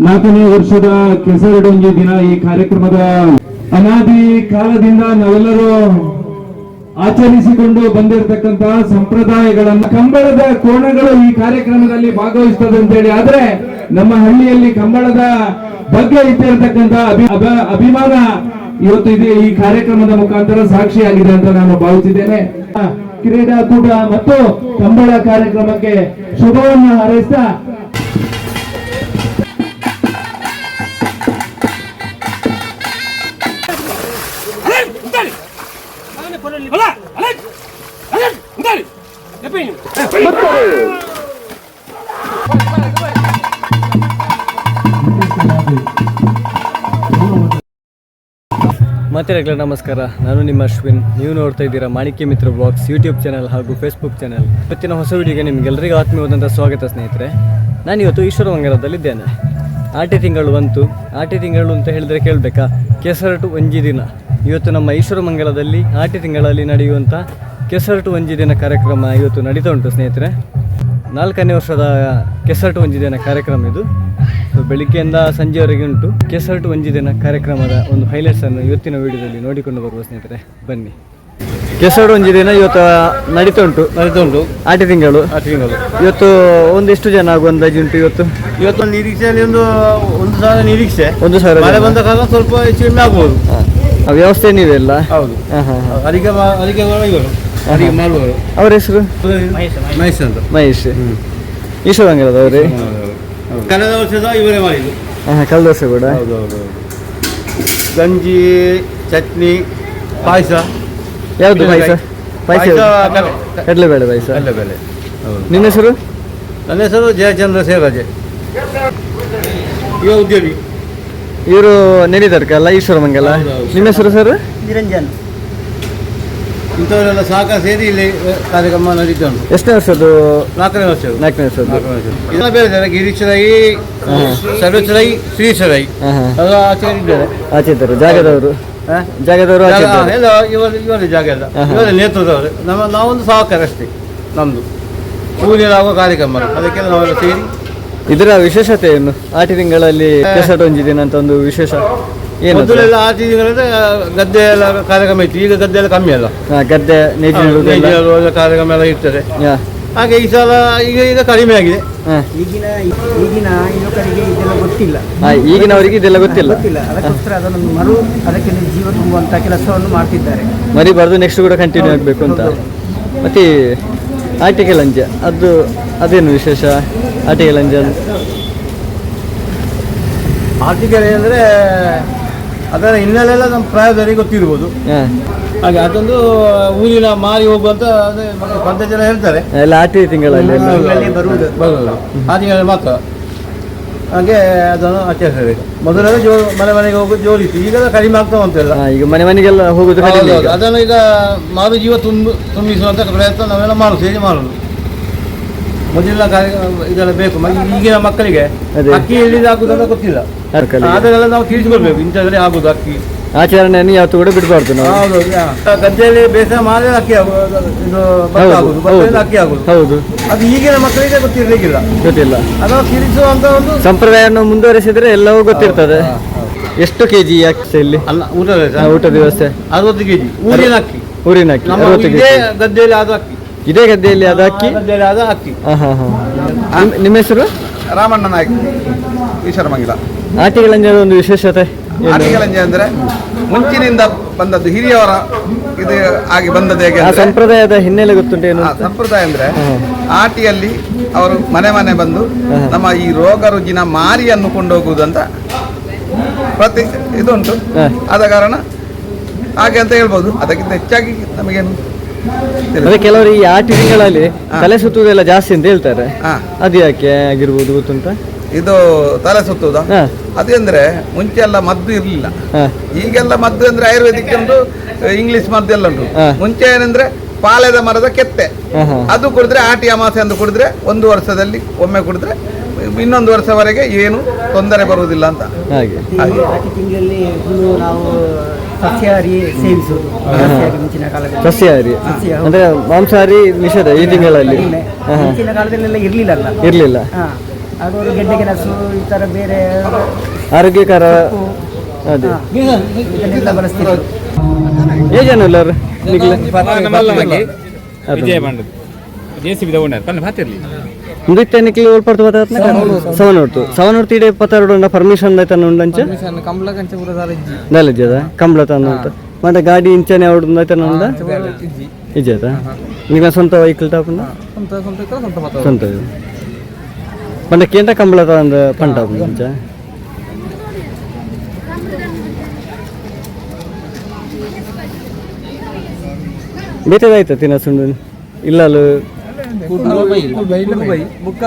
ನಾಲ್ಕನೇ ವರ್ಷದ ಕೆಸರಡೊಂಜಿ ದಿನ ಈ ಕಾರ್ಯಕ್ರಮದ ಅನಾದಿ ಕಾಲದಿಂದ ನಾವೆಲ್ಲರೂ ಆಚರಿಸಿಕೊಂಡು ಬಂದಿರತಕ್ಕಂತಹ ಸಂಪ್ರದಾಯಗಳನ್ನ ಕಂಬಳದ ಕೋಣಗಳು ಈ ಕಾರ್ಯಕ್ರಮದಲ್ಲಿ ಭಾಗವಹಿಸ್ತದೆ ಅಂತ ಹೇಳಿ ಆದ್ರೆ ನಮ್ಮ ಹಳ್ಳಿಯಲ್ಲಿ ಕಂಬಳದ ಬಗ್ಗೆ ಇಟ್ಟಿರತಕ್ಕಂತ ಅಭಿ, ಅಭ- ಅಭಿಮಾನ ಇವತ್ತು ಇದೆ. ಈ ಕಾರ್ಯಕ್ರಮದ ಮುಖಾಂತರ ಸಾಕ್ಷಿಯಾಗಿದೆ ಅಂತ ನಾನು ಭಾವಿಸಿದ್ದೇನೆ. ಕ್ರೀಡಾಕೂಟ ಮತ್ತು ಕಂಬಳ ಕಾರ್ಯಕ್ರಮಕ್ಕೆ ಶುಭವನ್ನು ಹಾರೈಸ್ತಾ Depende! ಮಾತೆರೆಗಳ ನಮಸ್ಕಾರ. ನಾನು ನಿಮ್ಮ ಅಶ್ವಿನ್. ನೀವು ನೋಡ್ತಾ ಇದ್ದೀರಾ Manikya Mitra blogs YouTube channel ಹಾಗೂ ಫೇಸ್ಬುಕ್ ಚಾನಲ್ ಇವತ್ತಿನ ಹೊಸ ವಿಡಿಯೋಗೆ ನಿಮಗೆಲ್ಲರಿಗೂ ಆತ್ಮೀಯವಾದಂಥ ಸ್ವಾಗತ ಸ್ನೇಹಿತರೆ. ನಾನಿವತ್ತು ಈಶ್ವರಮಂಗಲದಲ್ಲಿದ್ದೇನೆ. ಆಟಿ ತಿಂಗಳು ಬಂತು. ಆಟಿ ತಿಂಗಳು ಅಂತ ಹೇಳಿದರೆ ಕೇಳಬೇಕಾ? ಕೆಸರಟು ಒಂಜಿ ದಿನ. ಇವತ್ತು ನಮ್ಮ ಈಶ್ವರಮಂಗಲದಲ್ಲಿ ಆಟಿ ತಿಂಗಳಲ್ಲಿ ನಡೆಯುವಂಥ ಕೆಸರಟು ಒಂಜಿ ದಿನ ಕಾರ್ಯಕ್ರಮ ಇವತ್ತು ನಡೀತಾ ಉಂಟು ಸ್ನೇಹಿತರೆ. ನಾಲ್ಕನೇ ವರ್ಷದ ಕೆಸರಟು ಒಂಜಿ ದಿನ ಕಾರ್ಯಕ್ರಮ ಇದು. ಸೊ ಬೆಳಿಗ್ಗೆಯಿಂದ ಸಂಜೆವರೆಗೆ ಉಂಟು. ಕೆಸರಟು ಒಂಜಿ ದಿನ ಕಾರ್ಯಕ್ರಮದ ಒಂದು ಹೈಲೈಟ್ಸ್ ಅನ್ನು ಇವತ್ತಿನ ವಿಡಿಯೋದಲ್ಲಿ ನೋಡಿಕೊಂಡು ಬರುವ ಸ್ನೇಹಿತರೆ ಬನ್ನಿ. ಕೆಸರಡು ಒಂಜಿ ದಿನ ಇವತ್ತು ನಡೀತಾ ಉಂಟು. ನಡೀತಾ ಉಂಟು. ಆಟಿ ತಿಂಗಳು. ಆಟಿ ತಿಂಗಳು. ಇವತ್ತು ಒಂದಿಷ್ಟು ಜನ ಆಗುವ ಅಂದಾಜು ಉಂಟು ಇವತ್ತು? ಇವತ್ತೊಂದು ನಿರೀಕ್ಷೆಯಲ್ಲಿ ಒಂದು ಒಂದು ಸಾವಿರ ನಿರೀಕ್ಷೆ. ಒಂದು ಸಾವಿರ ಮಳೆ. ಬಂದ ಕಾಲ ಸ್ವಲ್ಪ ಹೆಚ್ಚು ಕಡಿಮೆ ಆಗ್ಬೋದು. ಆ ವ್ಯವಸ್ಥೆ ನೀವೆಲ್ಲ? ಹೌದು. ಹಾಂ ಹಾಂ ಹಾಂ. ಅಡಿಗೆ ಅವ್ರ ಹೆಸರು? ಮಹೇಶ್ ಅಂತ. ಮಹೇಶ್. ಈಶ್ವರಂಗರದವ್ರಿ ಕಳೆದ ವರ್ಷದ ಇವರೇ ಮಾಡಿದ್ದು ಹಾಂ ಕಳೆದ ವರ್ಷ ಕೂಡ. ಹೌದು ಹೌದು ಹೌದು. ಗಂಜಿ ಚಟ್ನಿ ಪಾಯಸ. ಯಾವುದು ಪಾಯಸ? ಪಾಯಸ ಕಡಲೆ. ಕಡಲೆಬೇಳೆ ಪಾಯಸ. ಹೌದು. ನಿಮ್ಮ ಹೆಸರು? ನನ್ನ ಹೆಸರು ಜಯಚಂದ್ರ ಸೇರಾಜೆ ಇವ ಉದ್ಯೋಗಿ. ಇವರು ನೆನೆದರ್ಕಲ್ಲ ಈಶ್ವರ ಮಂಗಲ. ನಿಮ್ಮ ಹೆಸರು ಸರ್? ನಿರಂಜನ್. ಇಂಥವರೆಲ್ಲ ಸಹಕಾರ ಸೇರಿ ಇಲ್ಲಿ ಕಾರ್ಯಕ್ರಮ ನಡೀತಾ ಉಂಟು ಎಷ್ಟನೇ ವರ್ಷದ್ದು? ನಾಲ್ಕನೇ ವರ್ಷ ನಾಲ್ಕನೇ ವರ್ಷ ಇದೆಲ್ಲ ಬೇರೆ ಇದ್ದಾರೆ ಗಿರೀಶ್ವರೈ ಸರ್ವೇಶ್ವರೈ ಶ್ರೀಶ್ವರೈ ಹಾಂ ಹಾಂ. ಅದು ಆಚೆ ಇದ್ದಾರೆ ಜಾಗದವರು? ಜಾಗದವರು ಎಲ್ಲ ಇವರು ಇವರೇ ಜಾಗ ಎಲ್ಲ ಇವರ ನೇತೃತ್ವದವರು. ನಮ್ಮ ನಾವೊಂದು ಸಹಕಾರ ಅಷ್ಟೇ ನಮ್ಮದು ಸೂರ್ಯನಾಗುವ ಕಾರ್ಯಕ್ರಮ. ಅದಕ್ಕೆಲ್ಲ ನಾವೆಲ್ಲ ಸೇರಿ. ಇದರ ವಿಶೇಷತೆ ಏನು? ಆಟಿ ತಿಂಗಳಲ್ಲಿ ಕೆಸಟೊಂಜಿ ದಿನ ಅಂತ ಒಂದು ವಿಶೇಷ? ಮೊದಲೆಲ್ಲ ಆ ತಿಂಗಳಂದ್ರೆ ಗದ್ದೆ ಎಲ್ಲ ಕಾರ್ಯಕ್ರಮ ಇತ್ತು. ಈಗ ಗದ್ದೆ ಎಲ್ಲ ಕಮ್ಮಿ ಅಲ್ಲ. ಗದ್ದೆ ನೇಜಿ ನೆಡುವುದೆಲ್ಲ ನೇಜಿ ನೆಡುವ ಕಾರ್ಯಕ್ರಮ ಎಲ್ಲ ಇರ್ತದೆ. ಹಾಗೆ ಈ ಸಲ ಈಗ ಈಗ ಕಡಿಮೆ ಆಗಿದೆ. ಈಗಿನ ಈಗಿನ ಯುವಕರಿಗೆ ಇದೆಲ್ಲ ಗೊತ್ತಿಲ್ಲ. ಈಗಿನವರಿಗೆ ಇದೆಲ್ಲ ಗೊತ್ತಿಲ್ಲ. ಗೊತ್ತಿಲ್ಲ. ಅದಕ್ಕೋಸ್ಕರ ಅದನ್ನು ಮರು ಅದಕ್ಕೆ ಜೀವ ತುಂಬುವಂತ ಕೆಲಸವನ್ನು ಮಾಡ್ತಿದ್ದಾರೆ. ಮರಿಬಾರ್ದು ನೆಕ್ಸ್ಟ್ ಕೂಡ ಕಂಟಿನ್ಯೂ ಆಗಬೇಕು ಅಂತ. ಮತ್ತೆ ಆಟಿಕೆ ಲಂಜ ಅದು ಅದೇನು ವಿಶೇಷ? ಆಟಿಕೆ ಲಂಜ ಆಟಿಕೆ ಅಂದರೆ ಅದರ ಹಿನ್ನೆಲೆಲ್ಲ ನಮ್ಮ ಪ್ರಾಯದವರಿಗೆ ಗೊತ್ತಿರ್ಬೋದು. ಹಾಗೆ ಅದೊಂದು ಊರಿನ ಮಾರಿ ಹೋಗುವಂತ ಅದೇ ಜನ ಹೇಳ್ತಾರೆ. ಎಲ್ಲ ಆಟಿ ತಿಂಗಳಲ್ಲಿ ಬರುವುದು. ಬರೋದು ಆ ತಿಂಗಳಲ್ಲಿ ಮಾತ್ರ. ಹಾಗೆ ಅದನ್ನು ಆಚರಿಸಬೇಕು. ಮೊದಲೆಲ್ಲ ಜೋ ಮನೆ ಮನೆಗೆ ಹೋಗೋದು ಜೋರಿತ್ತು ಈಗೆಲ್ಲ ಕಡಿಮೆ ಆಗ್ತಾ ಉಂಟೆಲ್ಲ ಹಾ, ಈಗ ಮನೆ ಮನೆಗೆಲ್ಲ ಹೋಗೋದು. ಅದನ್ನು ಈಗ ಮಾರು ಜೀವ ತುಂಬ ತುಂಬಿಸುವಂತ ಪ್ರಯತ್ನ ನಾವೆಲ್ಲ ಮಾಡುದು ಹೇಗೆ ಮಾಡುದು. ಕಾರ್ಯ ಇದೆಲ್ಲ ಬೇಕು. ಈಗಿನ ಮಕ್ಕಳಿಗೆ ಅದೇ. ಅಕ್ಕಿ ಎಲ್ಲಿಂದ ಆಗುದಂತ ಗೊತ್ತಿಲ್ಲ. ಮಕ್ಕಳಿಗೆ. ಅದನ್ನೆಲ್ಲ ನಾವು ತಿಳಿಸ್ಕೊಳ್ಬೇಕು ಇಂಥದ್ರಲ್ಲಿ ಆಗುದು ಅಕ್ಕಿ. ಆಚರಣೆಯನ್ನು ಯಾವತ್ತು ಕೂಡ ಬಿಡಬಾರ್ದು ನಾವು. ಹೌದು. ಗದ್ದೆಯಲ್ಲಿ ಬೇಸಾಯ ಮಾಡಿದ್ರೆ ಅಕ್ಕಿ ಆಗುದು ಇದು ಭತ್ತ ಹೌದು, ಆಗುದು ಭತ್ತದಿಂದ ಹೌದು. ಅಕ್ಕಿ ಆಗುದು. ಹೌದು. ಅದು ಈಗಿನ ಮಕ್ಕಳಿಗೆ ಗೊತ್ತಿರ್ಲಿಕ್ಕಿಲ್ಲ. ಗೊತ್ತಿಲ್ಲ. ಅದನ್ನು ತಿಳಿಸುವಂತ ಒಂದು ಸಂಪ್ರದಾಯವನ್ನು ಮುಂದುವರಿಸಿದ್ರೆ ಎಲ್ಲವೂ ಗೊತ್ತಿರ್ತದೆ. ಹಾ, ಹಾ. ಎಷ್ಟು ಕೆಜಿ ಇಲ್ಲಿ? ಅಲ್ಲ ಊಟದ ಊಟದ ವ್ಯವಸ್ಥೆ. ಅರವತ್ತು ಕೆಜಿ. ಊರಿನ ಅಕ್ಕಿ. ಊರಿನ ಅಕ್ಕಿ ನಮ್ಮ ಅರವತ್ತು ಇದೇ ಗದ್ದೆಯಲ್ಲಿ ಆದ ಅಕ್ಕಿ. ಇದೇ ಗದ್ದೆಯಲ್ಲಿ ಅದು ಅಕ್ಕಿ? ಗದ್ದೆಯಲ್ಲಿ ಆದ ಅಕ್ಕಿ. ನಿಮ್ಮ ಹೆಸರು? ರಾಮಣ್ಣ ನಾಯ್ಕ ಈಶ್ವರಮಂಗಲ ಆಟಿಗಳಂಜದ ಒಂದು ವಿಶೇಷತೆ? ಆಟಿಗಳಂಜೆ ಅಂದ್ರೆ ಮುಂಚಿನಿಂದ ಬಂದದ್ದು ಹಿರಿಯವರ ಇದು ಆಗಿ ಬಂದದ್ದು ಹೇಗೆ ಆ ಸಂಪ್ರದಾಯದ ಹಿನ್ನೆಲೆ ಗೊತ್ತುಂಟು ಏನು? ಸಂಪ್ರದಾಯ ಅಂದ್ರೆ ಆಟಿಯಲ್ಲಿ ಅವರು ಮನೆ ಮನೆ ಬಂದು ನಮ್ಮ ಈ ರೋಗ ರುಜಿನ ಮಾರಿಯನ್ನು ಕೊಂಡೋಗುವುದು ಅಂತ ಪ್ರತಿ ಇದುಂಟು. ಉಂಟು ಆದ ಕಾರಣ ಹಾಗೆ ಅಂತ ಹೇಳ್ಬೋದು. ಅದಕ್ಕಿಂತ ಹೆಚ್ಚಾಗಿ ನಮಗೇನು. ಅದೇ ಕೆಲವರು ಈ ಆಟಿ ತಿಂಗಳಲ್ಲಿ ತಲೆ ಸುತ್ತುವುದೆಲ್ಲ ಜಾಸ್ತಿ ಅಂತ ಹೇಳ್ತಾರೆ. ಹಾ. ಅದು ಯಾಕೆ ಆಗಿರ್ಬೋದು ಗೊತ್ತುಂಟ? ಇದು ತಲೆ ಸುತ್ತುವುದ ಅದೇಂದ್ರೆ ಮುಂಚೆ ಎಲ್ಲ ಮದ್ದು ಇರಲಿಲ್ಲ. ಈಗೆಲ್ಲ ಮದ್ದು ಅಂದ್ರೆ ಆಯುರ್ವೇದಿಕ್ ಉಂಟು ಇಂಗ್ಲಿಷ್ ಮದ್ದು ಎಲ್ಲ ಉಂಟು. ಮುಂಚೆ ಏನಂದ್ರೆ ಪಾಲೆದ ಮರದ ಕೆತ್ತೆ. ಅದು ಕುಡಿದ್ರೆ ಆಟಿ ಅಮಾಸೆ ಅಂತ ಕುಡಿದ್ರೆ ಒಂದು ವರ್ಷದಲ್ಲಿ ಒಮ್ಮೆ ಕುಡಿದ್ರೆ ಇನ್ನೊಂದು ವರ್ಷವರೆಗೆ ಏನು ತೊಂದರೆ ಬರುವುದಿಲ್ಲ ಅಂತ. ಹಾಗೆ. ಸಸ್ಯಹಾರಿ ಸೇವಿಸುವುದು. ಸಸ್ಯಹಾರಿ ಅಂದ್ರೆ ಮಾಂಸಾಹಾರಿ ನಿಷೇಧ ಈ ತಿಂಗಳಲ್ಲಿ. ಇರ್ಲಿಲ್ಲ. ಅವರು ಗೆಡ್ಡೆ ಗೆಣಸು ಈ ಥರ ಬೇರೆ ಆರೋಗ್ಯಕರ ಅದೇ. ಹಾ, ಜೆ ಸಿ ಬಿ ಬಾತಿರ್ಲಿ ಭಾತಿರ್ಲಿ ನೃತ್ಯ ನಿಕ್ಲಿ ಒಳ್ಪಡ್ತು ಬತ್ತ ಸವನ್ ಹೊಡ್ತು ಸವನ್ ಹೊಡ್ತು ಇಡೇ ಪತ್ತಾರು ಉಂಡ ಪರ್ಮಿಷನ್ ಆಯ್ತಾನ ಉಂಡಂಚ ಕಂಬಳ ಕಂಚ ಪೂರ ದಾಲಜ್ಜದ ಕಂಬಳ ತಾನು ಅಂತ ಮತ್ತೆ ಗಾಡಿ ಇಂಚನೆ ಹೊಡ್ದು ಆಯ್ತಾನ ಉಂಡ ಇಜ್ಜದ ನಿನ್ನ ಸ್ವಂತ ವೆಹಿಕಲ್ ಟಾಪುಂಡ ಸ್ವಂತ పంట కేంట కంబళ అంద పంట కొంచెం ಬೇತದಾಯ್ತ ತಿನ್ನಸುಂಡು ಕುರುಬೈ ಬುಕ್ಕ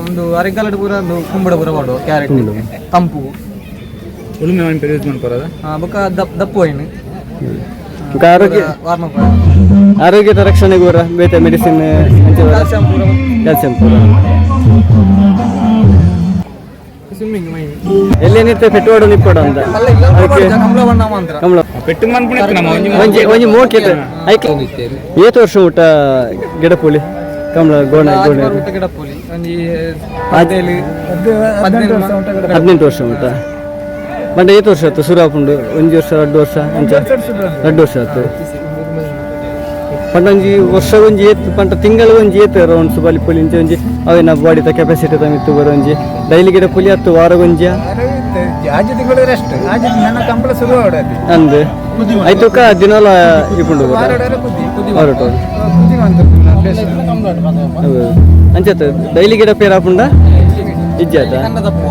ಒಂದು ಅರೆಗಾಲಡ್ ಪೂರ ಒಂದು ಕುಂಬಳ ಪೂರ ಮಾಡುವ ಕ್ಯಾರೆಟ್ ತಂಪು. ಉಳುಮೆ ಮಾಡಿ ಯೂಸ್ ಮಾಡ್ಬಾರದ ಬುಕ್ಕ ದಪ್ಪ ದಪ್ಪು ವೈನ್ ಆರೋಗ್ಯ ವಾರ್ಮ್ ಅಪ್ ಆರೋಗ್ಯದ ರಕ್ಷಣೆಗೂ ಬೇತೆ ಮೆಡಿಸಿನ್ ಕ್ಯಾಲ್ಸಿಯಂ ಪೂರ. ಕ್ಯಾಲ್ಸಿಯಂ ಪೂರ. ಸ್ವಿಮ್ಮಿಂಗ್ ಮೈ ಎಲ್ಲೇನಿತ್ತೆ ಪೆಟ್ವಾಡು ನಿಪ್ಪಡ ಅಂತ. ಅದಕ್ಕೆ ಕಮಲವಣ್ಣ ಮಾತ್ರ. ಕಮಲ ಪೆಟ್ಟು ಮನ್ಪುಣ ನಮ್ಮ ಒಂಜಿ ಒಂಜಿ ಒಂಜಿ ಮೋಕೆ ಐಕ್ ಏತು ವರ್ಷ ಊಟ ಗಿಡಪುಳಿ ಕಮಲ ಗೋಣ ಗೋಣ. ಊಟ ಗಿಡ ಪೋಲಿ. ಒಂಜಿ ಹದಿನೇಳು ಹದಿನೇಳು ಹದಿನೆಂಟು ವರ್ಷ ಊಟ ಬಂಡ ಏತು ವರ್ಷ ಆಯ್ತು ಸುರಾಪುಂಡು. ಒಂಜಿ ವರ್ಷ ಎರಡು ವರ್ಷ ಅಂಚ. ಎರಡು ವರ್ಷ ಆಯ್ತು ಪಂಡ ಒಂಜಿ ವರ್ಷ ಒಂಜಿ ಏತ್ ಪಂಡ ತಿಂಗಳ ಒಂಜಿ ಏತ್ ರೌಂಡ್ ಬಲಿ ಪುಲಿ. ಒಂಜಿ ಅವಿನ ಬಾಡಿದ ಕೆಪಾಸಿಟಿ ತಮಿತ್ತು ಬರೋ ಒಂಜಿ. ಡೈಲಿ ಗಿಡ ಪುಲಿ ಹತ್ತು ವಾರ ಅಂದ್ ಐತುಕ ದಿನಾಲ ಇಪ್ಪುಂಡು ಹೊರಟು ಅಂಚತ್ ಡೈಲಿ ಗಿಡ ಪೇರ್ ಹಾಪುಂಡ ಇಜ್ಜಾತ ದಪ್ಪು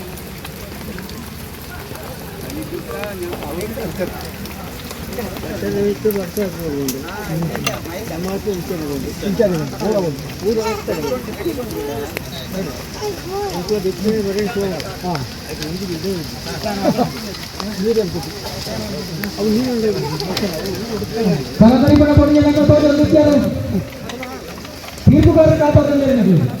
Barangkali pada poni yang akan tahu dan bicara. Ibu karena kata dan lain-lain.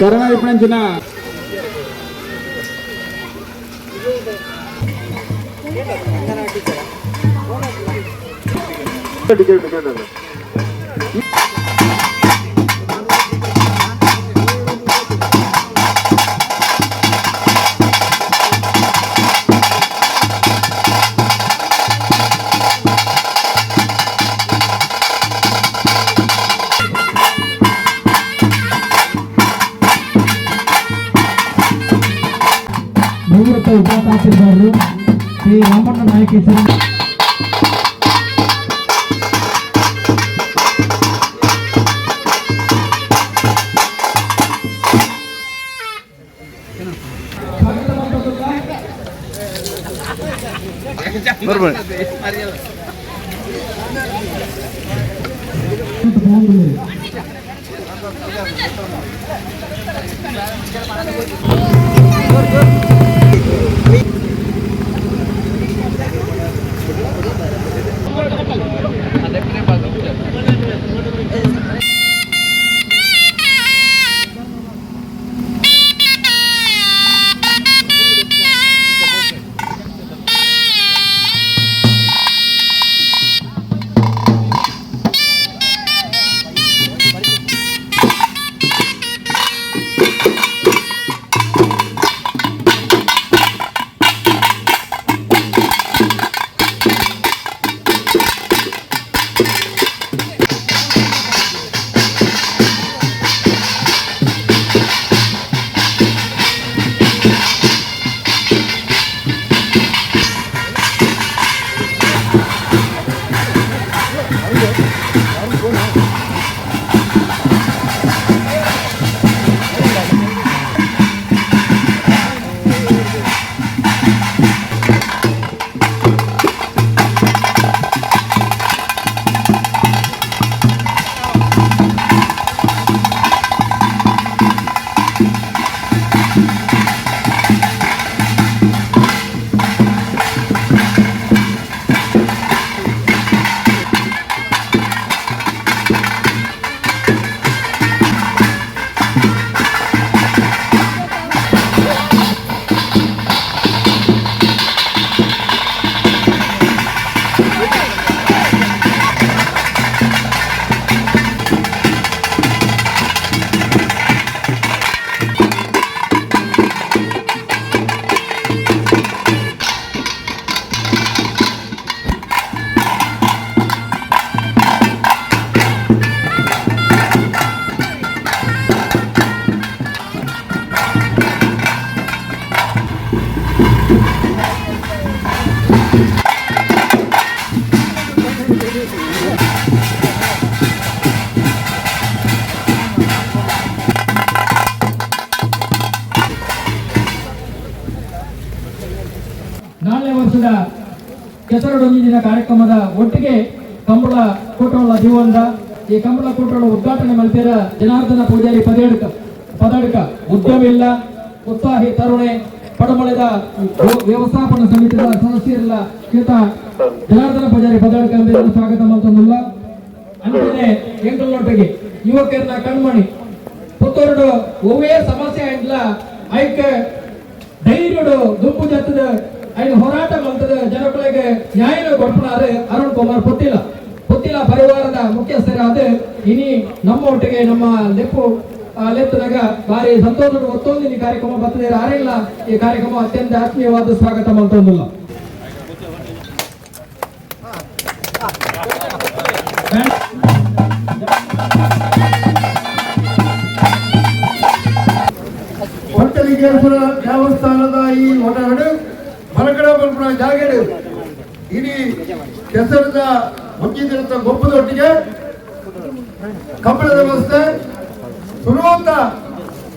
Kumar ಐದು ಕರೋನಾ ವಿಪಣಂಚಿನ ನಿವೃತ್ತ మైక్ ఇచ్చింది Normal. ಕೆಸರಡೊಂದಿನ ಕಾರ್ಯಕ್ರಮದ ಒಟ್ಟಿಗೆ ಕಂಬಳ ಕೋಟೋಳ ಜೀವಂದ ಈ ಕಂಬಳ ಕೋಟೋಳ ಉದ್ಘಾಟನೆ ಮಲ್ಪೇರ ಜನಾರ್ದನ ಪೂಜಾರಿ ಪದೇಡ್ಕ ಪದಡ್ಕ ಉದ್ಯಮಿಲ್ಲ ಉತ್ಸಾಹಿ ತರುಣೆ, ಪಡಮಳೆದ ವ್ಯವಸ್ಥಾಪನ ಸಮಿತಿಯ ಸದಸ್ಯರೆಲ್ಲ ಶ್ರೀತ ಜನಾರ್ದನ ಪೂಜಾರಿ ಪದಡ್ಕ ಅಂತ ಸ್ವಾಗತ ಮಾಡ್ತಂದಿಲ್ಲ ಅಂದ್ರೆ ಎಂಕಲ್ನೊಟ್ಟಿಗೆ ಯುವಕರನ್ನ ಕಣ್ಮಣಿ ಪುತ್ತೂರು ಒವ್ವೇ ಸಮಸ್ಯೆ ಇಲ್ಲ ಐಕೆ ಧೈರ್ಯಡು ದುಂಬು ಜತ್ತದ ಐದು ಹೋರಾಟ ಮಂತ್ರದ ಜನಗಳಿಗೆ ನ್ಯಾಯ ಕೊಡ್ಪಣಾರೆ ಅರುಣ್ ಕುಮಾರ್ ಪುತ್ತಿಲ ಪುತ್ತಿಲ ಪರಿವಾರದ ಮುಖ್ಯಸ್ಥರಾದ ಇನಿ ನಮ್ಮ ಒಟ್ಟಿಗೆ ನಮ್ಮ ಲೆಪ್ಪು, ಆ ಲೆತ್ತದಾಗ ಭಾರಿ ಒತ್ತೊಂದು ಈ ಕಾರ್ಯಕ್ರಮ ಬರ್ತದೆ. ಯಾರಿಲ್ಲ? ಈ ಕಾರ್ಯಕ್ರಮ ಅತ್ಯಂತ ಆತ್ಮೀಯವಾದ ಸ್ವಾಗತ ಮಾಡ್ತೊಂದಿಲ್ಲ ದೇವಸ್ಥಾನದ ಈ ಒಡಗಡೆ ಹೊರಗಡೆ ಬರ್ಬಿಡ ಜಾಗಡೆ ಇಡೀ ಕೆಸರದ ಮುಚ್ಚಿದಿರುತ್ತ ಗೊಬ್ಬದೊಟ್ಟಿಗೆ ಕಬ್ಬಳದ ವ್ಯವಸ್ಥೆ ಸುರುವಂತ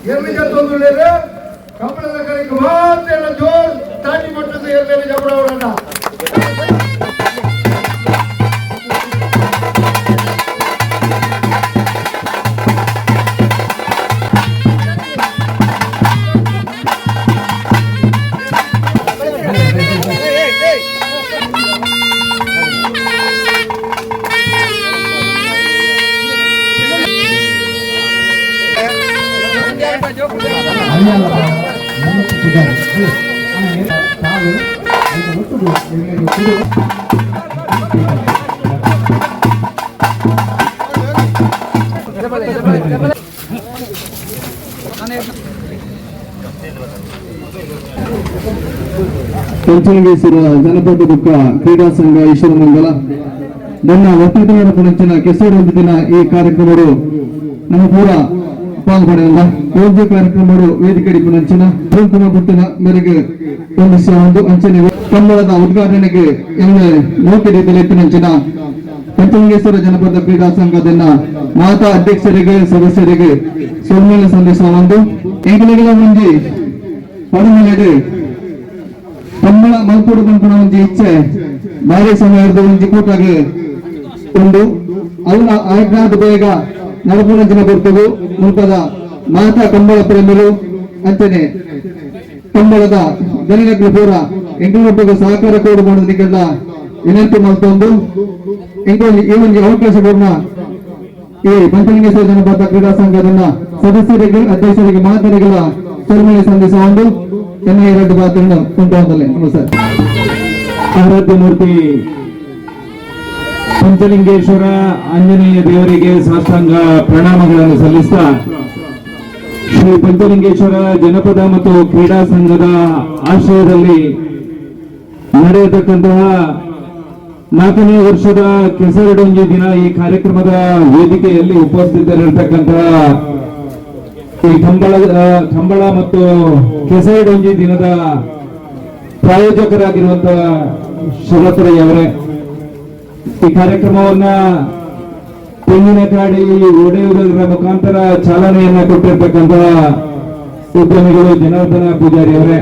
ಎಲ್ಲಿಗೆ ತೊಂದರೆ ಇಲ್ಲ. ಕಬ್ಬಳದ ಕಡೆಗೆ ಮಾತ್ರ ಎಲ್ಲ ಜೋರ್ ತಾಟಿ ಮಟ್ಟದ ಎಲ್ಲೆಲ್ಲಿ ಜಬಡ ಪಂಚಲಿಂಗೇಶ್ವರ ಜನಪದ ದುಃಖ ಕ್ರೀಡಾ ಸಂಘ ಈಶ್ವರಮಂಗಲ ನನ್ನ ವರ್ತಕರ ಪುಣಂಚಿನ ಕೆಸರು ದಿನ ಈ ಕಾರ್ಯಕ್ರಮರು ನಮ್ಮ ಪೂರ ಪಾಲ್ಗೊಳ್ಳಿಲ್ಲ ಯೋಗ್ಯ ಕಾರ್ಯಕ್ರಮರು ವೇದಿಕೆ ಪುಣಂಚಿನ ಕುಂಕುಮ ಗುಟ್ಟಿನ ಮೇರೆಗೆ ಹೊಂದಿಸುವ ಒಂದು ಅಂಚನೆ. ಕಂಬಳದ ಉದ್ಘಾಟನೆಗೆ ಎಮ್ಮೆ ರೀತಿಯಲ್ಲಿ ಎತ್ತಿನಂಚಿನ ಪಂಚಲಿಂಗೇಶ್ವರ ಜನಪದ ಕ್ರೀಡಾ ಸಂಘದನ್ನ ಮಾತಾ ಅಧ್ಯಕ್ಷರಿಗೆ, ಸದಸ್ಯರಿಗೆ ಸೊಮ್ಮೇಳ ಸಂದೇಶ ಒಂದು ಎಂಕಲಿಗಳ ಮುಂಜಿ ಕಂಬಳ ಮಲ್ಪುಡು ಪಂಪಣ ಒಂಜಿ ಇಚ್ಛೆ ಬಾರಿ ಸಮಯದ ಒಂಜಿ ಕೂಟಾಗೆ ಉಂಡು ಬೇಗ ನಡಪುಣಂಚಿನ ಬರ್ತವು ಮುಲ್ಪದ ಮಾತಾ ಕಂಬಳ ಪ್ರೇಮರು ಅಂತನೆ ಕಂಬಳದ ಜನಗಳ ಪೂರ ಎಂಟು ಸಹಕಾರ ಕೋಡು ಮಾಡೋದಕ್ಕೆಲ್ಲ ವಿನಂತಿ ಮಾಡ್ಕೊಂಡು ಈ ಒಂದು ಅವಕಾಶ ಕೊಡ ಈ ಪಂಚಲಿಂಗೇಶ್ವರ ಜನಪದ ಕ್ರೀಡಾ ಸಂಘದನ್ನ ಸದಸ್ಯರಿಗೆ, ಅಧ್ಯಕ್ಷರಿಗೆ ಮಾತರಿಗಳ ಸಂದೇಶ ಎನ್ನ ಎರಡು ಮಾತನ್ನು ಕೊಂಡೊಂದಲೇ ನಮಸ್ಕಾರ ಆರಾಧ್ಯಮೂರ್ತಿ ಪಂಚಲಿಂಗೇಶ್ವರ ಆಂಜನೇಯ ದೇವರಿಗೆ ಸಾಷ್ಟಾಂಗ ಪ್ರಣಾಮಗಳನ್ನು ಸಲ್ಲಿಸ್ತಾ ಶ್ರೀ ಪಂಚಲಿಂಗೇಶ್ವರ ಜನಪದ ಮತ್ತು ಕ್ರೀಡಾ ಸಂಘದ ಆಶ್ರಯದಲ್ಲಿ ನಡೆಯತಕ್ಕಂತಹ ನಾಲ್ಕನೇ ವರ್ಷದ ಕೆಸರಡೊಂಜಿ ದಿನ ಈ ಕಾರ್ಯಕ್ರಮದ ವೇದಿಕೆಯಲ್ಲಿ ಉಪಸ್ಥಿತರಿರತಕ್ಕಂತಹ ಈ ಕಂಬಳ ಕಂಬಳ ಮತ್ತು ಕೆಸರಡೊಂಜಿ ದಿನದ ಪ್ರಾಯೋಜಕರಾಗಿರುವಂತಹ ಶಿವತ್ರಯ್ಯ ಅವರೇ, ಈ ಕಾರ್ಯಕ್ರಮವನ್ನ ತೆಂಗಿನಕಾಡಿ ಒಡೆಯುವುದರ ಮುಖಾಂತರ ಚಾಲನೆಯನ್ನ ಕೊಟ್ಟಿರ್ತಕ್ಕಂತಹ ಉದ್ಯಮಿಗಳು ಜನಾರ್ದನ ಪೂಜಾರಿ ಅವರೇ,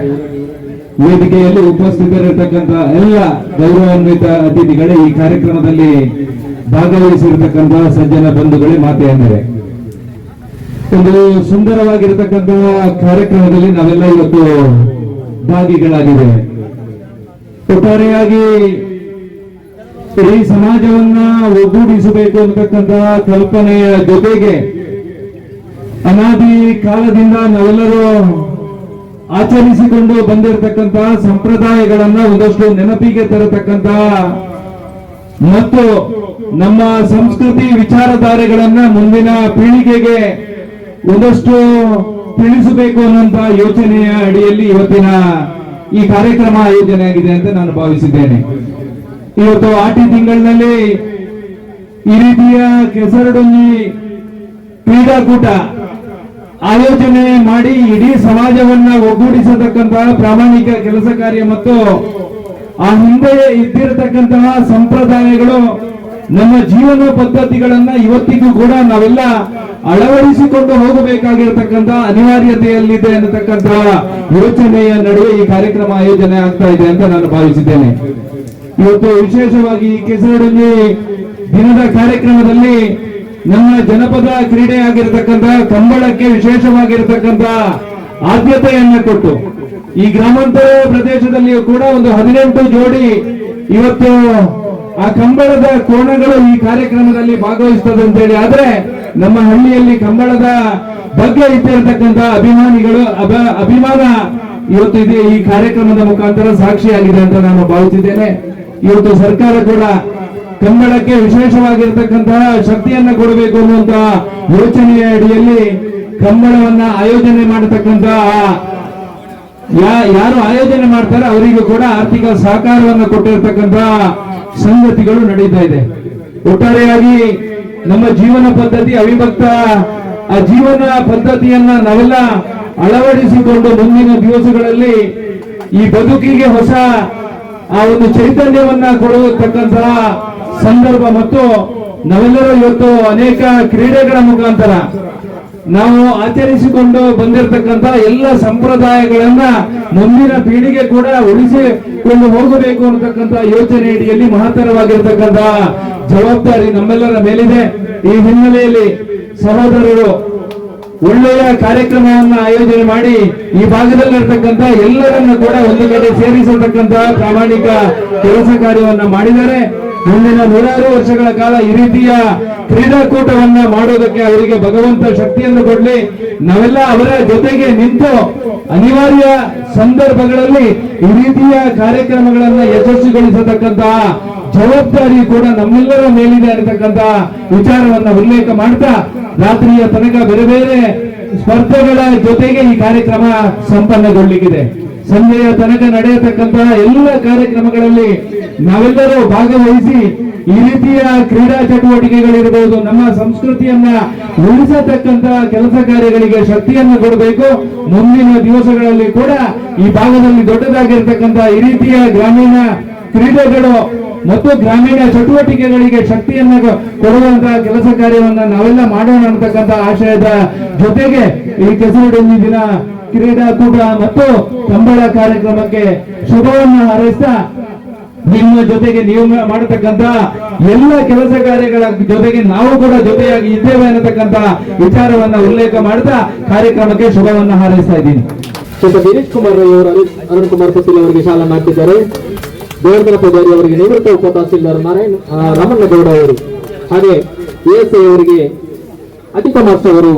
ವೇದಿಕೆಯಲ್ಲಿ ಉಪಸ್ಥಿತರಿರ್ತಕ್ಕಂಥ ಎಲ್ಲ ಗೌರವಾನ್ವಿತ ಅತಿಥಿಗಳೇ ಈ ಕಾರ್ಯಕ್ರಮದಲ್ಲಿ ಭಾಗವಹಿಸಿರ್ತಕ್ಕಂತಹ ಸಜ್ಜನ ಬಂಧುಗಳೇ ಮಾತೆ ಅಂದರೆ ಒಂದು ಸುಂದರವಾಗಿರತಕ್ಕಂತಹ ಕಾರ್ಯಕ್ರಮದಲ್ಲಿ ನಾವೆಲ್ಲ ಇವತ್ತು ಭಾಗಿಗಳಾಗಿದೆ ಒಟ್ಟಾರೆಯಾಗಿ ಇಡೀ ಸಮಾಜವನ್ನ ಒಗ್ಗೂಡಿಸಬೇಕು ಅಂತಕ್ಕಂತಹ ಕಲ್ಪನೆಯ ಜೊತೆಗೆ ಅನಾದಿ ಕಾಲದಿಂದ ನಾವೆಲ್ಲರೂ ಆಚರಿಸಿಕೊಂಡು ಬಂದಿರತಕ್ಕಂತಹ ಸಂಪ್ರದಾಯಗಳನ್ನ ಒಂದಷ್ಟು ನೆನಪಿಗೆ ತರತಕ್ಕಂತಹ ಮತ್ತು ನಮ್ಮ ಸಂಸ್ಕೃತಿ ವಿಚಾರಧಾರೆಗಳನ್ನ ಮುಂದಿನ ಪೀಳಿಗೆಗೆ ಒಂದಷ್ಟು ತಿಳಿಸಬೇಕು ಅನ್ನುವಂತ ಯೋಚನೆಯ ಅಡಿಯಲ್ಲಿ ಇವತ್ತಿನ ಈ ಕಾರ್ಯಕ್ರಮ ಆಯೋಜನೆ ಆಗಿದೆ ಅಂತ ನಾನು ಭಾವಿಸಿದ್ದೇನೆ. ಇವತ್ತು ಆಟಿ ತಿಂಗಳಿನಲ್ಲಿ ಈ ರೀತಿಯ ಕೆಸರಡೊಂಜಿ ಕ್ರೀಡಾಕೂಟ ಆಯೋಜನೆ ಮಾಡಿ ಇಡೀ ಸಮಾಜವನ್ನ ಒಗ್ಗೂಡಿಸತಕ್ಕಂತಹ ಪ್ರಾಮಾಣಿಕ ಕೆಲಸ ಕಾರ್ಯ ಮತ್ತು ಆ ಹಿಂದೆ ಇದ್ದಿರತಕ್ಕಂತಹ ಸಂಪ್ರದಾಯಗಳು ನಮ್ಮ ಜೀವನ ಪದ್ಧತಿಗಳನ್ನ ಇವತ್ತಿಗೂ ಕೂಡ ನಾವೆಲ್ಲ ಅಳವಡಿಸಿಕೊಂಡು ಹೋಗಬೇಕಾಗಿರತಕ್ಕಂತ ಅನಿವಾರ್ಯತೆಯಲ್ಲಿದೆ ಅನ್ನತಕ್ಕಂತ ಯೋಚನೆಯ ನಡುವೆ ಈ ಕಾರ್ಯಕ್ರಮ ಆಯೋಜನೆ ಆಗ್ತಾ ಇದೆ ಅಂತ ನಾನು ಭಾವಿಸಿದ್ದೇನೆ. ಇವತ್ತು ವಿಶೇಷವಾಗಿ ಈ ಕೆಸರಡೊಂಜಿ ದಿನದ ಕಾರ್ಯಕ್ರಮದಲ್ಲಿ ನಮ್ಮ ಜನಪದ ಕ್ರೀಡೆ ಆಗಿರತಕ್ಕಂತ ಕಂಬಳಕ್ಕೆ ವಿಶೇಷವಾಗಿರತಕ್ಕಂತ ಆದ್ಯತೆಯನ್ನ ಕೊಟ್ಟು ಈ ಗ್ರಾಮಾಂತರ ಪ್ರದೇಶದಲ್ಲಿಯೂ ಕೂಡ ಒಂದು ಹದಿನೆಂಟು ಜೋಡಿ ಇವತ್ತು ಆ ಕಂಬಳದ ಕೋಣಗಳು ಈ ಕಾರ್ಯಕ್ರಮದಲ್ಲಿ ಭಾಗವಹಿಸ್ತದೆ ಅಂತೇಳಿ. ಆದ್ರೆ ನಮ್ಮ ಹಳ್ಳಿಯಲ್ಲಿ ಕಂಬಳದ ಬಗ್ಗೆ ಇಟ್ಟಿರತಕ್ಕಂತ ಅಭಿಮಾನಿಗಳು, ಅಭ- ಅಭಿಮಾನ ಇವತ್ತು ಇದೆ. ಈ ಕಾರ್ಯಕ್ರಮದ ಮುಖಾಂತರ ಸಾಕ್ಷಿಯಾಗಿದೆ ಅಂತ ನಾನು ಭಾವಿಸಿದ್ದೇನೆ. ಇವತ್ತು ಸರ್ಕಾರ ಕೂಡ ಕಂಬಳಕ್ಕೆ ವಿಶೇಷವಾಗಿರ್ತಕ್ಕಂತಹ ಶಕ್ತಿಯನ್ನ ಕೊಡಬೇಕು ಅನ್ನುವಂತಹ ಯೋಚನೆಯ ಅಡಿಯಲ್ಲಿ ಕಂಬಳವನ್ನ ಆಯೋಜನೆ ಮಾಡತಕ್ಕಂತಹ ಯಾ- ಯಾರು ಆಯೋಜನೆ ಮಾಡ್ತಾರೆ ಅವರಿಗೂ ಕೂಡ ಆರ್ಥಿಕ ಸಹಕಾರವನ್ನು ಕೊಟ್ಟಿರ್ತಕ್ಕಂತಹ ಸಂಗತಿಗಳು ನಡೀತಾ ಇದೆ. ಒಟ್ಟಾರೆಯಾಗಿ ನಮ್ಮ ಜೀವನ ಪದ್ಧತಿ ಅವಿಭಕ್ತ, ಆ ಜೀವನ ಪದ್ಧತಿಯನ್ನ ನಾವೆಲ್ಲ ಅಳವಡಿಸಿಕೊಂಡು ಮುಂದಿನ ದಿವಸಗಳಲ್ಲಿ ಈ ಬದುಕಿಗೆ ಹೊಸ ಆ ಒಂದು ಚೈತನ್ಯವನ್ನ ಕೊಡತಕ್ಕಂತಹ ಸಂದರ್ಭ ಮತ್ತು ನಾವೆಲ್ಲರೂ ಇವತ್ತು ಅನೇಕ ಕ್ರೀಡೆಗಳ ಮುಖಾಂತರ ನಾವು ಆಚರಿಸಿಕೊಂಡು ಬಂದಿರತಕ್ಕಂತ ಎಲ್ಲ ಸಂಪ್ರದಾಯಗಳನ್ನ ಮುಂದಿನ ಪೀಳಿಗೆ ಕೂಡ ಉಳಿಸಿಕೊಂಡು ಹೋಗಬೇಕು ಅನ್ನತಕ್ಕಂತ ಯೋಚನೆ ಅಡಿಯಲ್ಲಿ ಮಹತ್ತರವಾಗಿರ್ತಕ್ಕಂತ ಜವಾಬ್ದಾರಿ ನಮ್ಮೆಲ್ಲರ ಮೇಲಿದೆ. ಈ ಹಿನ್ನೆಲೆಯಲ್ಲಿ ಸಹೋದರರು ಒಳ್ಳೆಯ ಕಾರ್ಯಕ್ರಮವನ್ನ ಆಯೋಜನೆ ಮಾಡಿ ಈ ಭಾಗದಲ್ಲಿರ್ತಕ್ಕಂಥ ಎಲ್ಲರನ್ನ ಕೂಡ ಒಂದು ಕಡೆ ಸೇರಿಸತಕ್ಕಂತಹ ಪ್ರಾಮಾಣಿಕ ಕೆಲಸ ಕಾರ್ಯವನ್ನ ಮಾಡಿದ್ದಾರೆ. ಮುಂದಿನ ನೂರಾರು ವರ್ಷಗಳ ಕಾಲ ಈ ರೀತಿಯ ಕ್ರೀಡಾಕೂಟವನ್ನ ಮಾಡೋದಕ್ಕೆ ಅವರಿಗೆ ಭಗವಂತ ಶಕ್ತಿಯನ್ನು ಕೊಡ್ಲಿ. ನಾವೆಲ್ಲ ಅವರ ಜೊತೆಗೆ ನಿಂತು ಅನಿವಾರ್ಯ ಸಂದರ್ಭಗಳಲ್ಲಿ ಈ ರೀತಿಯ ಕಾರ್ಯಕ್ರಮಗಳನ್ನ ಯಶಸ್ವಿಗೊಳಿಸತಕ್ಕಂತಹ ಜವಾಬ್ದಾರಿ ಕೂಡ ನಮ್ಮೆಲ್ಲರ ಮೇಲಿದೆ ಅನ್ನತಕ್ಕಂತ ವಿಚಾರವನ್ನ ಉಲ್ಲೇಖ ಮಾಡ್ತಾ ರಾತ್ರಿಯ ತನಕ ಬೇರೆ ಬೇರೆ ಸ್ಪರ್ಧೆಗಳ ಜೊತೆಗೆ ಈ ಕಾರ್ಯಕ್ರಮ ಸಂಪನ್ನಗೊಳ್ಳಿಕ್ಕಿದೆ. ಸಂಜೆಯ ತನಕ ನಡೆಯತಕ್ಕಂತಹ ಎಲ್ಲ ಕಾರ್ಯಕ್ರಮಗಳಲ್ಲಿ ನಾವೆಲ್ಲರೂ ಭಾಗವಹಿಸಿ ಈ ರೀತಿಯ ಕ್ರೀಡಾ ಚಟುವಟಿಕೆಗಳಿರಬಹುದು ನಮ್ಮ ಸಂಸ್ಕೃತಿಯನ್ನ ಉಳಿಸತಕ್ಕಂತಹ ಕೆಲಸ ಕಾರ್ಯಗಳಿಗೆ ಶಕ್ತಿಯನ್ನು ಕೊಡಬೇಕು. ಮುಂದಿನ ದಿವಸಗಳಲ್ಲಿ ಕೂಡ ಈ ಭಾಗದಲ್ಲಿ ದೊಡ್ಡದಾಗಿರ್ತಕ್ಕಂತಹ ಈ ರೀತಿಯ ಗ್ರಾಮೀಣ ಕ್ರೀಡೆಗಳು ಮತ್ತು ಗ್ರಾಮೀಣ ಚಟುವಟಿಕೆಗಳಿಗೆ ಶಕ್ತಿಯನ್ನ ಕೊಡುವಂತಹ ಕೆಲಸ ಕಾರ್ಯವನ್ನ ನಾವೆಲ್ಲ ಮಾಡೋಣ ಅಂತಕ್ಕಂಥ ಆಶಯದ ಜೊತೆಗೆ ಈ ಕೆಸರಡೊಂದಿ ದಿನ ಕ್ರೀಡಾಕೂಟ ಮತ್ತು ಕಂಬಳ ಕಾರ್ಯಕ್ರಮಕ್ಕೆ ಶುಭವನ್ನು ಹಾರೈಸ್ತಾ ನಿಮ್ಮ ಜೊತೆಗೆ ನೀವು ಮಾಡತಕ್ಕಂತ ಎಲ್ಲ ಕೆಲಸ ಕಾರ್ಯಗಳ ಜೊತೆಗೆ ನಾವು ಕೂಡ ಜೊತೆಯಾಗಿ ಇದ್ದೇವೆ ಅನ್ನತಕ್ಕಂತ ವಿಚಾರವನ್ನ ಉಲ್ಲೇಖ ಮಾಡ್ತಾ ಕಾರ್ಯಕ್ರಮಕ್ಕೆ ಶುಭವನ್ನು ಹಾರೈಸ್ತಾ ಇದ್ದೀನಿ. ದಿನೇಶ್ ಕುಮಾರ್ ರೈ ಅವರು ಅರುಣ್ ಕುಮಾರ್ ಪಟೇಲ್ ಅವರಿಗೆ ಶಾಲಾ ಮಾಡ್ತಿದ್ದಾರೆ. ದೇವೇಂದ್ರ ಪೂಜಾರಿ ಅವರಿಗೆ ನಿವೃತ್ತ ಉಪ ತಹಸೀಲ್ದಾರ್ ನಾರಾಯಣ್ ರಾಮಣ್ಣಗೌಡ ಅವರು, ಹಾಗೆ ಎಸ್ ಐ ಅವರಿಗೆ ಅತಿಕ ಮಾಸ್ಟರ್ ಅವರು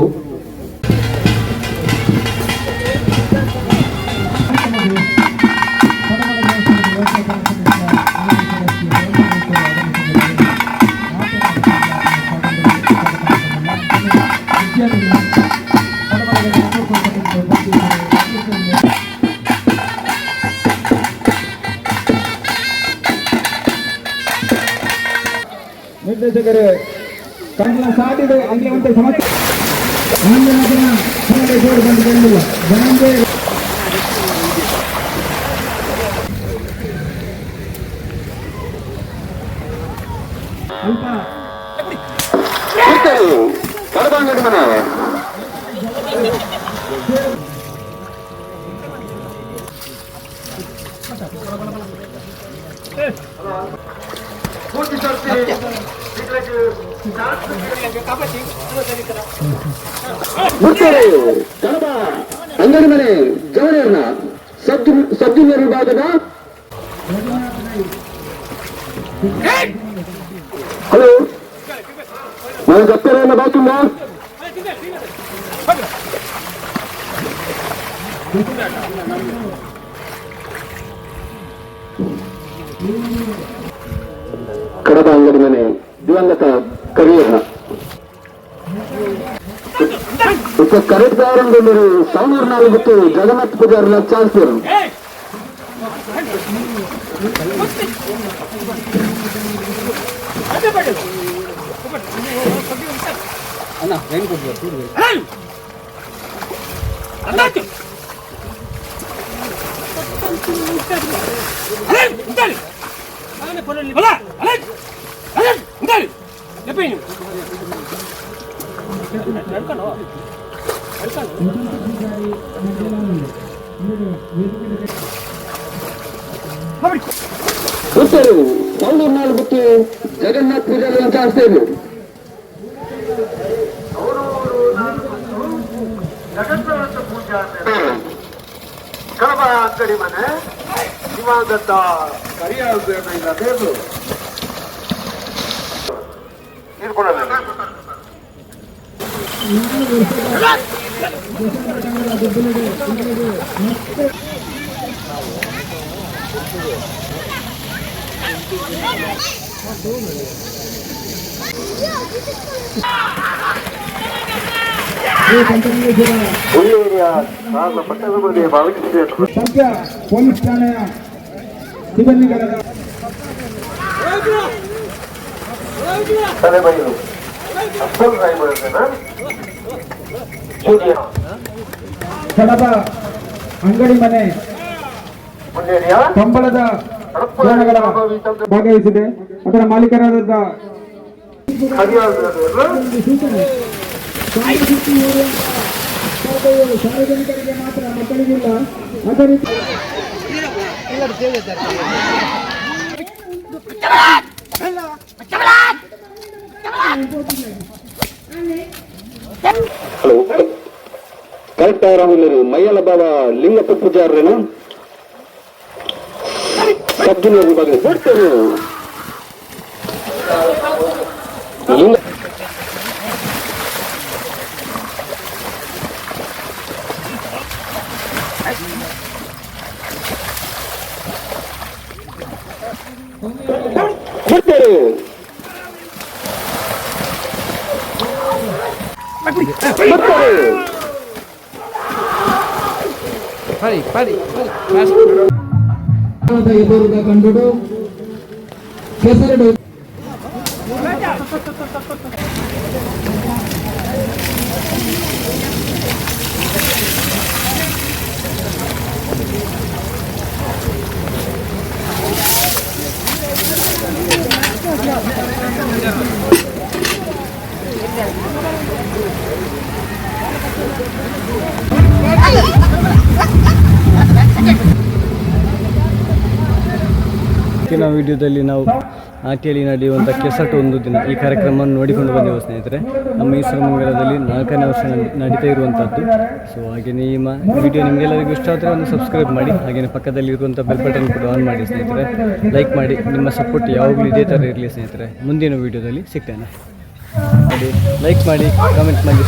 ಸಂಯೋಜಕರು ಕಂಬಳ ಸಾಟಿದೆ ಅಲ್ಲಿ ಒಂದು ಸಮಸ್ಯೆ. ಮುಂದಿನ ದಿನ ಬಂದಿಲ್ಲ ಜೂನಿಯರ್ ವಿಭಾಗದ ಹಲೋ ನಾನು ಗಪ್ಪೆರೆಯನ್ನು ಬಾಕಿಲ್ಲ ಕಡಬ ಅಂಗಡಿ ಮನೆ ದಿವಂಗತ ಕರಿಯರ್ನ ఇక కరెక్ట్ కావాలంటే మీరు సౌందర్ నాలుగు జగన్నాథ్ పూజారిలో ఛాన్స్ ಅಣ್ಣ ಹೆಂಗ್ ಕೊಡ್ಬೇಕು ಕೊಡ್ಬೇಕು ಹಾ ಬಿಡಿ ಹುಟ್ಟರು ಒಂದು ನಾಲ್ಕು ಬಿಟ್ಟು ಜಗನ್ನಾಥ ಪೂಜಾರಿ ಅಂತ ಆಡ್ತಾ ಇದ್ರು ಜಗನ್ನಾಥ ಪೂಜಾ ಕಳಬ ಅಂಗಡಿ ಮನೆ. ಶಿವಾಗತ ಕರಿಯಾಗಬೇಕು ಇಲ್ಲ ದೇವರು ಇರ್ಕೊಳ್ಳೋದು ಪೊಲೀಸ್ ಠಾಣೆಯ ಸಿಬ್ಬಂದಿಗಳ ಕಡಬ ಅಂಗಡಿ ಮನೆ ಕಂಬಳದ ಜೋಡಗಳ ಭಾಗವಹಿಸಿದೆ. ಅದರ ಮಾಲೀಕರಾದ ಸಾರ್ವಜನಿಕರಿಗೆ ಮಾತ್ರ ಮಕ್ಕಳಿಗಿಲ್ಲ ಅದೇ ರೀತಿ ಹಲೋ. ಕರೆಕ್ಟ್ ಆರಾಮಿಲ್ಲ ರೀ ಮೈಯಲ್ಲ ಬಾಬಾ ಲಿಂಗಪ್ಪ ಪೂಜಾರ್ರೇನು? aquí no hay fuerte. ಎದುರುಗ ಕಂಡುಡು ಕೆಸರಡು ವಿಡಿಯೋದಲ್ಲಿ ನಾವು ಆಟಿಯಲ್ಲಿ ನಡೆಯುವಂಥ ಕೆಸಟು ಒಂದು ದಿನ ಈ ಕಾರ್ಯಕ್ರಮವನ್ನು ನೋಡಿಕೊಂಡು ಬಂದೆವು ಸ್ನೇಹಿತರೆ. ನಮ್ಮ ಈಶ್ವರಮಂಗಲದಲ್ಲಿ ನಾಲ್ಕನೇ ವರ್ಷ ನಡೆ- ನಡೀತಾ ಇರುವಂಥದ್ದು. ಸೊ ಹಾಗೆಯೇ ಈ ವಿಡಿಯೋ ನಿಮಗೆಲ್ಲರಿಗೂ ಇಷ್ಟ ಆದರೆ ಒಂದು ಸಬ್ಸ್ಕ್ರೈಬ್ ಮಾಡಿ, ಹಾಗೆಯೇ ಪಕ್ಕದಲ್ಲಿ ಇರುವಂಥ ಬೆಲ್ ಬಟನ್ ಕೂಡ ಆನ್ ಮಾಡಿ ಸ್ನೇಹಿತರೆ. ಲೈಕ್ ಮಾಡಿ, ನಿಮ್ಮ ಸಪೋರ್ಟ್ ಯಾವಾಗಲೂ ಇದೇ ಥರ ಇರಲಿ ಸ್ನೇಹಿತರೆ. ಮುಂದಿನ ವಿಡಿಯೋದಲ್ಲಿ ಸಿಗ್ತೇನೆ. ನೋಡಿ ಲೈಕ್ ಮಾಡಿ ಕಾಮೆಂಟ್ ಮಾಡಿ.